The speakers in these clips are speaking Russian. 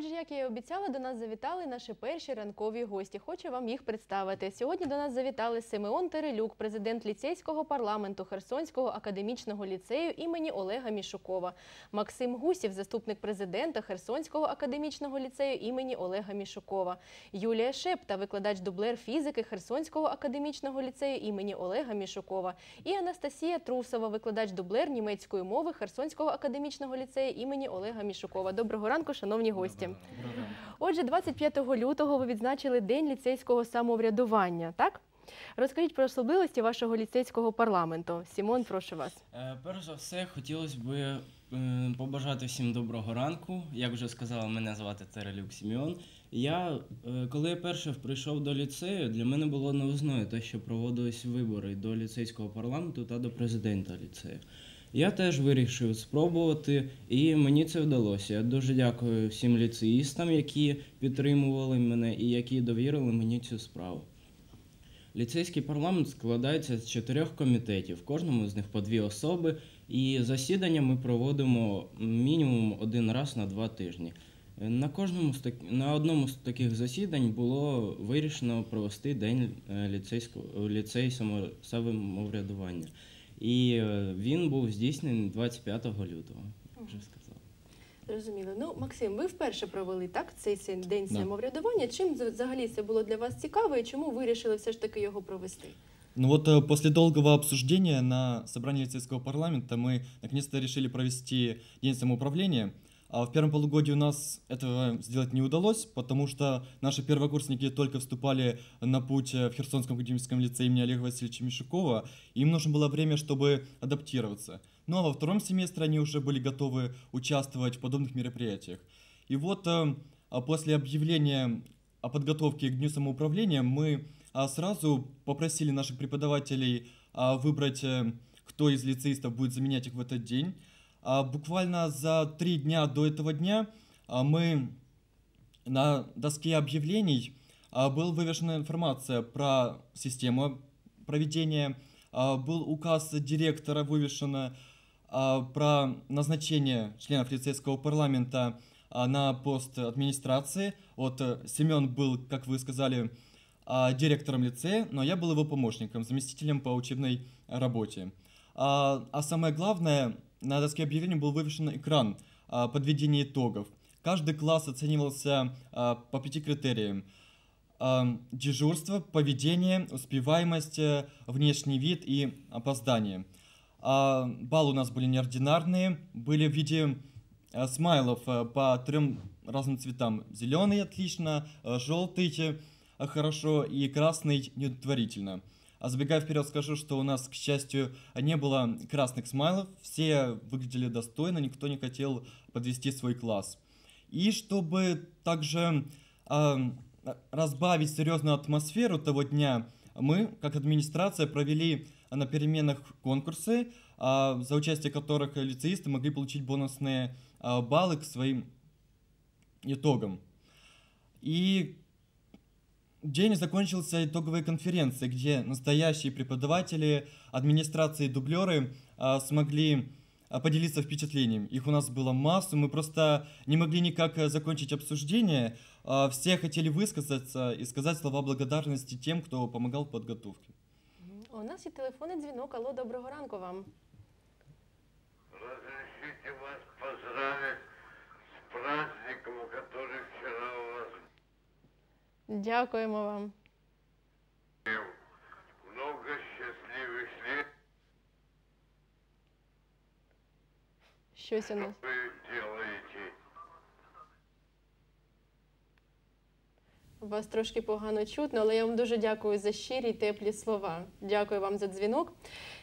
Отже, як я і обіцяла, до нас завітали наші перші ранкові гості. Хочу вам їх представити. Сьогодні до нас завітали Симеон Терелюк, президент ліцейського парламенту Херсонського академічного ліцею імені Олега Мішукова, Максим Гусів, заступник президента Херсонського академічного ліцею імені Олега Мішукова, Юлія Шепта, викладач дублер фізики Херсонського академічного ліцею імені Олега Мішукова, і Анастасія Трусова, викладач дублер німецької мови Херсонського академічного ліцею імені Олега Мішукова. Доброго ранку, шановні гості. Отже, 25 лютого ви відзначили День ліцейського самоврядування, так? Розкажіть про особливості вашого ліцейського парламенту. Сімон, прошу вас. Е, Перш за все, хотілося б е, побажати всім доброго ранку. Як вже сказала, мене звати Терелюк Сімеон. Я, е, коли я перше прийшов до ліцею, для мене було новизною те, що проводились вибори до ліцейського парламенту та до президента ліцею. Я теж вирішив спробувати, і мені це вдалося. Я дуже дякую всім ліцеїстам, які підтримували мене і які довірили мені цю справу. Ліцейський парламент складається з чотирьох комітетів, в кожному з них по дві особи, і засідання ми проводимо мінімум один раз на два тижні. На кожному на одному з таких засідань було вирішено провести день е, ліцейського ліцей само... самоврядування. І е, він був здійснений 25 лютого. Вже сказав. Зрозуміло. Ну, Максим, ви вперше провели так цей день Да. самоврядування. Чим з- взагалі це було для вас цікаво і чому вирішили все ж таки його провести? Ну вот э, после долгого обсуждения на собрании лицейского парламента мы наконец-то решили провести день самоуправления. А в первом полугодии у нас этого сделать не удалось, потому что наши первокурсники только вступали на путь э, в Херсонском академическом лицее имени Олега Васильевича Мишукова, им нужно было время, чтобы адаптироваться. Ну а во втором семестре они уже были готовы участвовать в подобных мероприятиях. И вот э, а после объявления о подготовке к Дню самоуправления мы а, сразу попросили наших преподавателей а, выбрать, э, кто из лицеистов будет заменять их в этот день. А, Буквально за три дня до этого дня а, мы на доске объявлений а, была вывешена информация про систему проведения, был указ директора вывешено а, про назначение членов лицейского парламента на пост администрации. Вот э, Семен был, как вы сказали, директором лицея, но я был его помощником, заместителем по учебной работе. А самое главное, на доске объявлений был вывешен экран а, подведения итогов. Каждый класс оценивался а, по пяти критериям. А, Дежурство, поведение, успеваемость, э, внешний вид и опоздание. Баллы у нас были неординарные, были в виде э, смайлов э, по трем разным цветам. Зеленый отлично, желтый хорошо и красный неудовлетворительно. А забегая вперед, скажу, что у нас, к счастью, не было красных смайлов, все выглядели достойно, никто не хотел подвести свой класс. И чтобы также а, разбавить серьезную атмосферу того дня, мы, как администрация, провели на переменах конкурсы, а, за участие которых лицеисты могли получить бонусные а, баллы к своим итогам. И день закончился итоговой конференцией, где настоящие преподаватели, администрации и дублеры а, смогли а, поделиться впечатлениями. Их у нас было массу, мы просто не могли никак э, закончить обсуждение. А, Все хотели высказаться и сказать слова благодарности тем, кто помогал в подготовке. У нас є телефонний дзвінок. Алло, доброго ранку вам. Разрешите вас поздравить с праздником, Дякуємо вам. был. Много счастливых лет Щось у нас. вы делаете. Вас трошки погано чутно, але я вам дуже дякую за щирі й теплі слова. Дякую вам за дзвінок.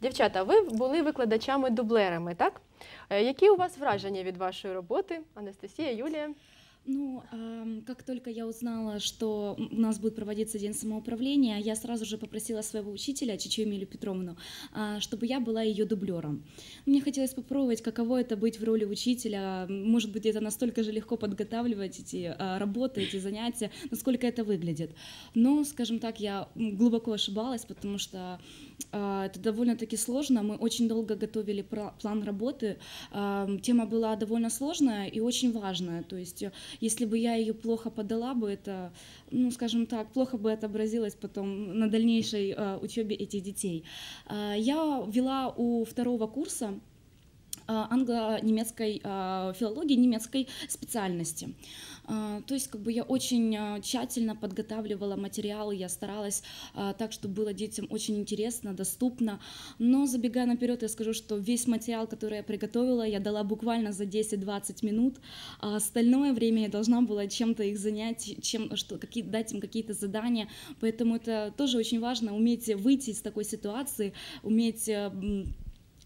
Дівчата, ви були викладачами-дублерами, так? Е, Які у вас враження від вашої роботи? Анастасія, Юлія? Ну, ам, как только я узнала, что у нас будет проводиться День самоуправления, я сразу же попросила своего учителя, Чичу Эмилию Петровну, а, чтобы я была ее дублером. Мне хотелось попробовать, каково это быть в роли учителя. Может быть, это настолько же легко подготавливать эти а, работы, эти занятия, насколько это выглядит. Но, скажем так, я глубоко ошибалась, потому что это довольно-таки сложно. Мы очень долго готовили план работы. А, Тема была довольно сложная и очень важная. То есть, э, если бы я ее плохо подала бы, это, ну, скажем так, плохо бы отобразилось потом на дальнейшей а, учебе этих детей. А, Я вела у второго курса а, англо-немецкой а, филологии немецкой специальности. А, То есть как бы я очень тщательно подготавливала материалы, я старалась так, чтобы было детям очень интересно, доступно. Но забегая наперед, я скажу, что весь материал, который я приготовила, я дала буквально за 10-20 минут, а остальное время я должна была чем-то их занять, чем, что, какие, дать им какие-то задания. Поэтому это тоже очень важно, уметь выйти из такой ситуации, уметь э,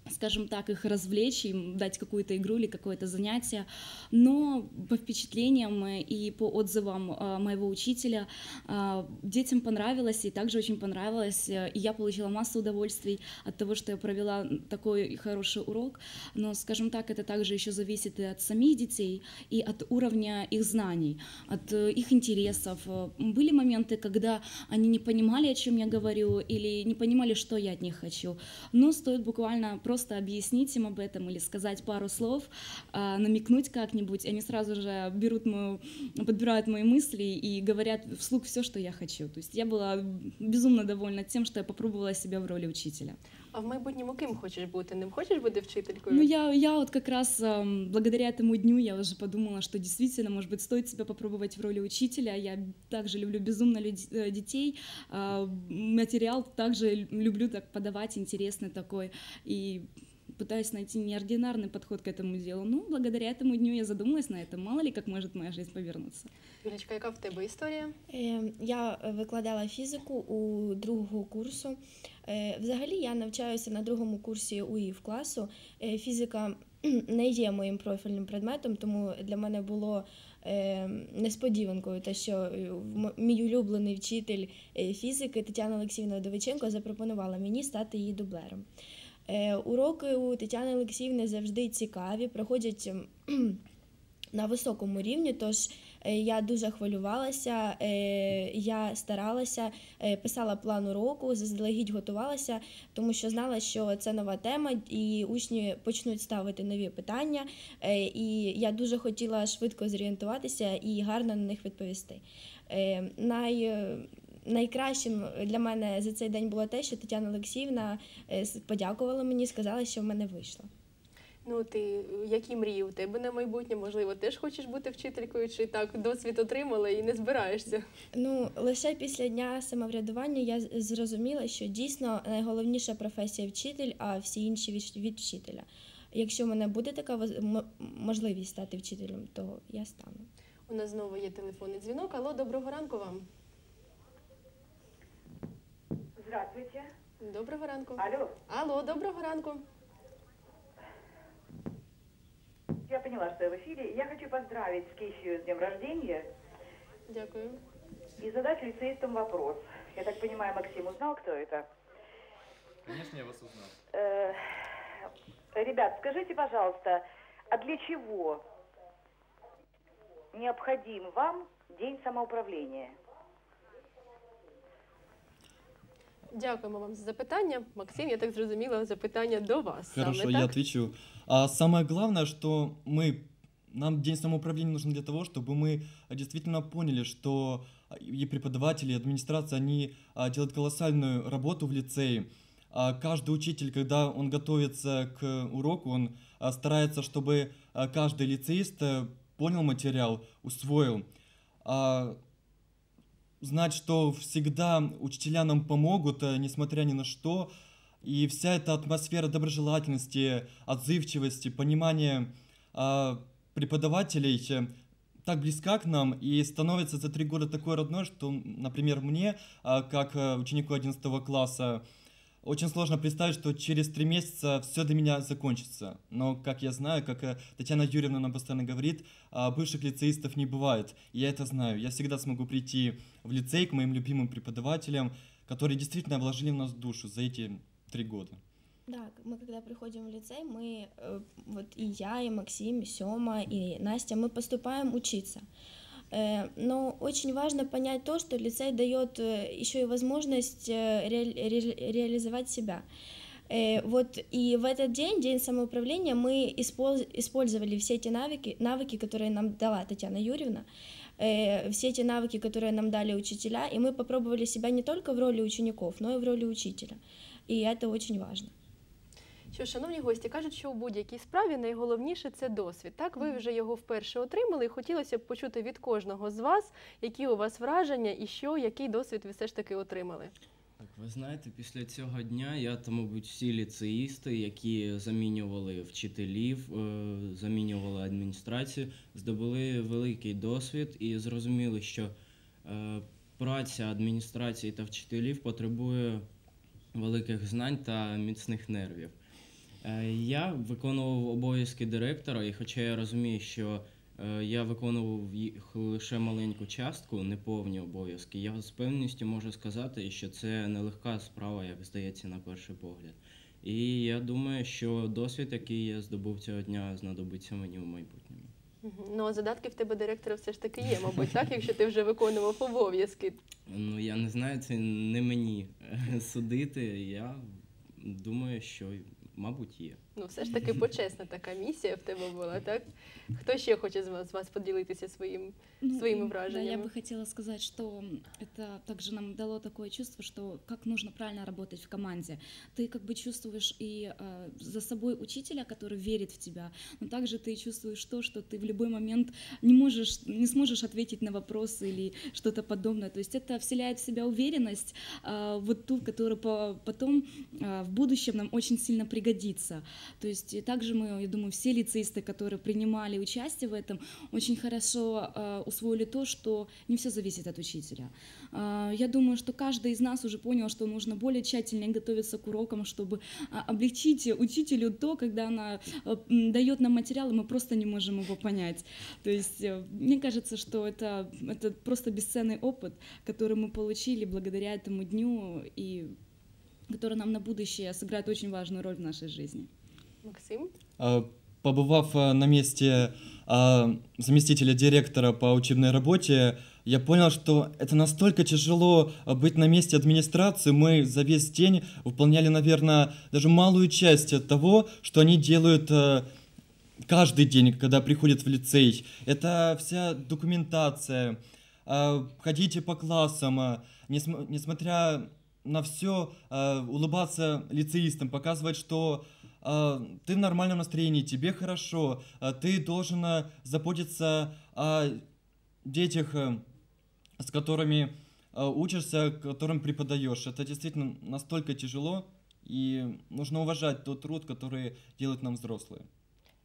скажем так, их развлечь, им дать какую-то игру или какое-то занятие. Но по впечатлениям и по отзывам э, моего учителя э, детям понравилось, и также очень понравилось. э, И я получила массу удовольствий от того, что я провела такой хороший урок. Но, скажем так, это также еще зависит и от самих детей, и от уровня их знаний, от их интересов. Были моменты, когда они не понимали, о чем я говорю, или не понимали, что я от них хочу. Но стоит буквально просто объяснить им об этом или сказать пару слов, а, намекнуть как-нибудь, они сразу же берут мою, подбирают мои мысли и говорят вслух все, что я хочу. То есть я была безумно довольна тем, что я попробовала себя в роли учителя. А в майбутньому ким хочеш бути? Ним хочеш бути вчителькою? Ну, я, я вот как раз благодаря этому дню я уже подумала, что действительно, может быть, стоит себя попробовать в роли учителя. Я также люблю безумно э, детей. а, Материал также люблю так подавать, интересный такой. И пытаюсь найти неординарный подход к этому делу. Ну, благодаря этому дню я задумалась на этом. Мало ли, как может моя жизнь повернуться. Юлічка, яка в тебе історія? Е, Я е, викладала фізику у другого курсу. Е, Взагалі я навчаюся на другому курсі УІФ класу. Е, Фізика кхм, не є моїм профільним предметом, тому для мене було е, несподіванкою те, що е, м- мій улюблений вчитель е, фізики Тетяна Олексіївна Довиченко запропонувала мені стати її дублером. Е, Уроки у Тетяни Олексіївни завжди цікаві, проходять ем, на високому рівні, тож е, я дуже хвилювалася, е, я старалася, писала план уроку, заздалегідь готувалася, тому що знала, що це нова тема, і учні почнуть ставити нові питання. І я дуже хотіла швидко зорієнтуватися і гарно на них відповісти. Най... Найкращим для мене за цей день було те, що Тетяна Олексіївна е, подякувала мені, сказала, що в мене вийшло. Ну, ти які мрії у тебе на майбутнє? Можливо, теж хочеш бути вчителькою, чи так досвід отримала і не збираєшся? Ну, лише після дня самоврядування я зрозуміла, що дійсно найголовніша професія вчитель, а всі інші від, вчителя. Якщо в мене буде така можливість стати вчителем, то я стану. У нас знову є телефонний дзвінок. Алло, доброго ранку вам. Здравствуйте. Доброго ранку. Алло, Алло, доброго ранку. я поняла, что я в эфире. Я хочу поздравить с Кисью с днем рождения Дякую. и задать лицеистам вопрос. Я так понимаю, Максим узнал, кто это? Конечно, я вас узнал. Э, ребят, скажите, пожалуйста, а для чего необходим вам День самоуправления? Дякуємо вам за запитання. Максим, я так зрозуміла, запитання до вас. Хорошо, саме, я так? отвечу. А самое главное, что мы нам день самоуправления нужен для того, чтобы мы действительно поняли, что и преподаватели, и администрация, они а, делают колоссальную работу в лицее. А Каждый учитель, когда он готовится к уроку, он а, старается, чтобы каждый лицеист э, понял материал, усвоил. Знать, что всегда учителя нам помогут, э, несмотря ни на что, и вся эта атмосфера доброжелательности, отзывчивости, понимания а, преподавателей э, так близка к нам и становится за три года такой родной, что, например, мне, а, как э, ученику 11 класса, очень сложно представить, что через три месяца все для меня закончится. Но, как я знаю, как э, Татьяна Юрьевна нам постоянно говорит, а, бывших лицеистов не бывает. И я это знаю. Я всегда смогу прийти в лицей к моим любимым преподавателям, которые действительно вложили в нас душу за эти три года. Так, мы когда приходим в лицей, мы, э, вот и я, и Максим, и Сёма, и Настя, мы поступаем учиться. Э, Но очень важно понять то, что лицей дает еще и возможность э, ре- ре- реализовать себя. Э, Вот и в этот день, день самоуправления, мы испол- использовали все эти навыки, навыки, которые нам дала Татьяна Юрьевна, э, все эти навыки, которые нам дали учителя, и мы попробовали себя не только в роли учеников, но и в роли учителя. И это очень важно. Що, шановні гості, кажуть, що у будь-якій справі найголовніше це досвід. Так, ви вже його вперше отримали, і хотілося б почути від кожного з вас, які у вас враження і що, який досвід ви все ж таки отримали. Так, ви знаєте, після цього дня я та, мабуть, всі ліцеїсти, які замінювали вчителів, е, замінювали адміністрацію, здобули великий досвід і зрозуміли, що е, праця адміністрації та вчителів потребує великих знань та міцних нервів. Е, Я виконував обов'язки директора, і хоча я розумію, що е, я виконував їх лише маленьку частку, неповні обов'язки, я з певністю можу сказати, що це нелегка справа, як здається, на перший погляд. І я думаю, що досвід, який я здобув цього дня, знадобиться мені в майбутньому. Ну, а задатки в тебе директора все ж таки є, мабуть, так, якщо ти вже виконував обов'язки. Ну, я не знаю, це не мені е, судити. Я думаю, що, мабуть, є. Ну, все ж таки почесна така місія в тебе була, так? Хто ще хоче з вас, з вас поділитися своїм? Ну, своими м, Да, я вражениями. бы хотела сказать, что это также нам дало такое чувство, что как нужно правильно работать в команде. Ты как бы чувствуешь и э, за собой учителя, который верит в тебя, но также ты чувствуешь то, что ты в любой момент не можешь, не сможешь ответить на вопросы или что-то подобное. То есть это вселяет в себя уверенность, э, вот ту, которая по- потом э, в будущем нам очень сильно пригодится. То есть также мы, я думаю, все лицеисты, которые принимали участие в этом, очень хорошо э, усвоили то, что не все зависит от учителя. Э, я думаю, что каждый из нас уже понял, что нужно более тщательно готовиться к урокам, чтобы а, облегчить учителю то, когда она э, дает нам материал, и мы просто не можем его понять. То есть э, мне кажется, что это, это просто бесценный опыт, который мы получили благодаря этому дню и который нам на будущее сыграет очень важную роль в нашей жизни. Максим? А, Побывав а, на месте а, заместителя директора по учебной работе, я понял, что это настолько тяжело быть на месте администрации. Мы за весь день выполняли, наверное, даже малую часть того, что они делают каждый день, когда приходят в лицей. Это вся документация, ходите по классам, несм- несмотря на все, улыбаться лицеистам, показывать, что ты в нормальном настроении, тебе хорошо, а, ты должен а, заботиться о детях, а, с которыми а, учишься, которым преподаешь. Это действительно настолько тяжело, и нужно уважать тот труд, который делают нам взрослые.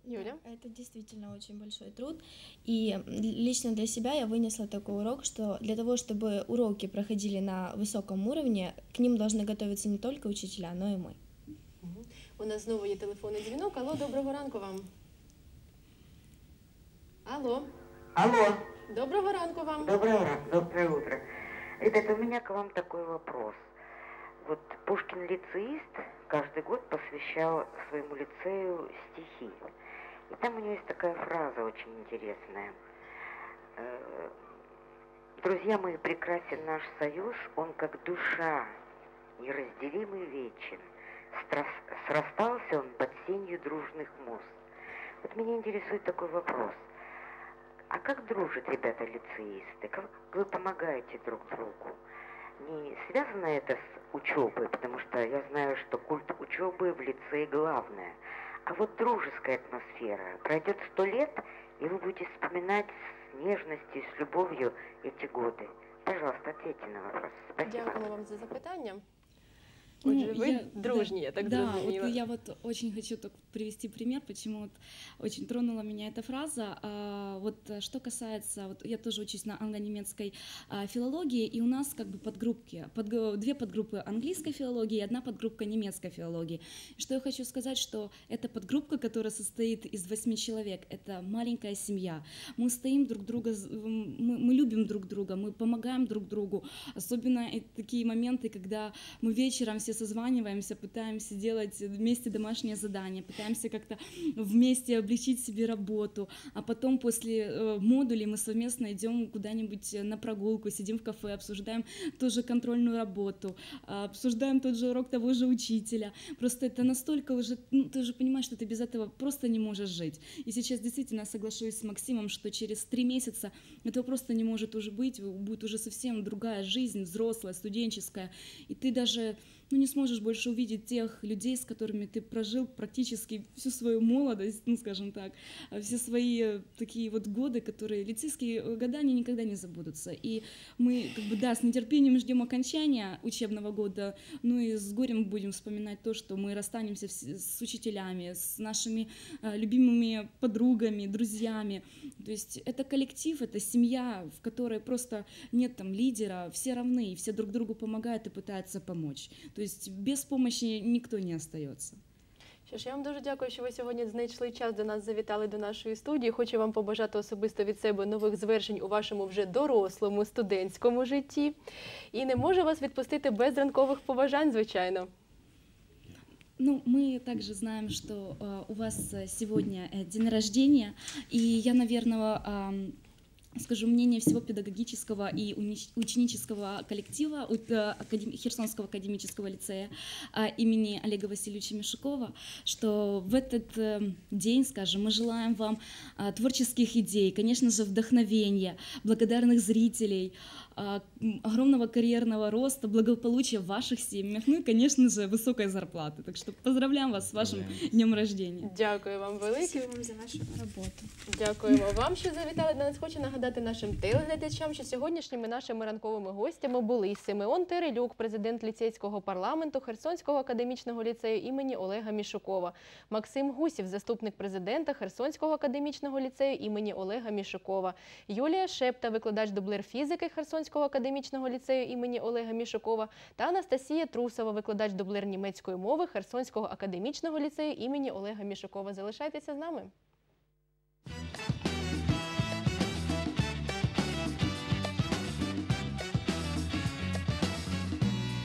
Юля? Это действительно очень большой труд. И лично для себя я вынесла такой урок, что для того, чтобы уроки проходили на высоком уровне, к ним должны готовиться не только учителя, но и мы. У нас знову є телефонний дзвінок. Алло, доброго ранку вам. Алло, Алло, доброго ранку вам. доброе, доброе утро. Ребята, у меня к вам такой вопрос. Вот Пушкин лицеист каждый год посвящал своему лицею стихи. И там у него есть такая фраза очень интересная. Э, Друзья мои, прекрасен наш союз, он как душа, неразделимый вечен. Срастался он под сенью дружных муз. Вот меня интересует такой вопрос. А как дружат ребята лицеисты? Как вы помогаете друг другу? Не связано это с учебой, потому что я знаю, что культ учебы в лицее главное. А вот дружеская атмосфера. Пройдет сто лет, и вы будете вспоминать с нежностью, с любовью эти годы. Пожалуйста, ответьте на вопрос. Спасибо. Дякуємо вам за запитання. Ну, Отже, ви я- дружні, я так да, вот я вот очень хочу так привести пример, почему вот очень тронула меня эта фраза. А, вот э, что касается, вот я тоже учусь на англо-немецкой а, филологии, и у нас как бы подгруппки, подг- две подгруппы английской филологии и одна подгруппка немецкой филологии. Что я хочу сказать, что эта подгруппка, которая состоит из восьми человек, это маленькая семья. Мы стоим друг друга, мы, мы любим друг друга, мы помогаем друг другу, особенно такие моменты, когда мы вечером все все созваниваемся, пытаемся делать вместе домашнее задание, пытаемся как-то вместе облегчить себе работу, а потом после э, модулей мы совместно идем куда-нибудь на прогулку, сидим в кафе, обсуждаем тоже контрольную работу, а, обсуждаем тот же урок того же учителя. Просто это настолько уже, ну, ты уже понимаешь, что ты без этого просто не можешь жить. И сейчас действительно соглашусь с Максимом, что через три месяца этого просто не может уже быть, будет уже совсем другая жизнь, взрослая, студенческая, и ты даже ну, не сможешь больше увидеть тех людей, с которыми ты прожил практически всю свою молодость, ну, скажем так, а все свои э, такие вот годы, которые лицейские года, они никогда не забудутся. И мы, как бы, да, с нетерпением ждем окончания учебного года, ну и с горем будем вспоминать то, что мы расстанемся с учителями, с нашими э, любимыми подругами, друзьями. То есть это коллектив, это семья, в которой просто нет там лидера, все равны, все друг другу помогают и пытаются помочь. То есть без помощи ніхто не остается. Що ж, я вам дуже дякую, що ви сьогодні знайшли час до нас, завітали до нашої студії. Хочу вам побажати особисто від себе нових звершень у вашому вже дорослому студентському житті. І не можу вас відпустити без ранкових побажань, звичайно. Ну, мы также знаем, что э, у вас сегодня э, день рождения, и я, наверное, э, скажу мнение всего педагогического и ученического коллектива э, Херсонского академического лицея а, имени Олега Васильевича Мишукова, что в этот э, день, скажем, мы желаем вам а, творческих идей, конечно же, вдохновения, благодарных зрителей, огромного карьерного роста, благополучия в ваших семьях, ну и, конечно же, высокой зарплаты. Так что поздравляем вас с вашим днем рождения. Дякую вам велике. Вам за вашу роботу. Дякуємо вам, що завітали до нас. Хочу нагадати нашим телеглядачам, що сьогоднішніми нашими ранковими гостями були Симеон Терелюк, президент ліцейського парламенту Херсонського академічного ліцею імені Олега Мішукова, Максим Гусів, заступник президента Херсонського академічного ліцею імені Олега Мішукова, Юлія Шепта, викладач дублер фізики Херсонського Дніпровського академічного ліцею імені Олега Мішукова та Анастасія Трусова, викладач дублер німецької мови Херсонського академічного ліцею імені Олега Мішукова. Залишайтеся з нами.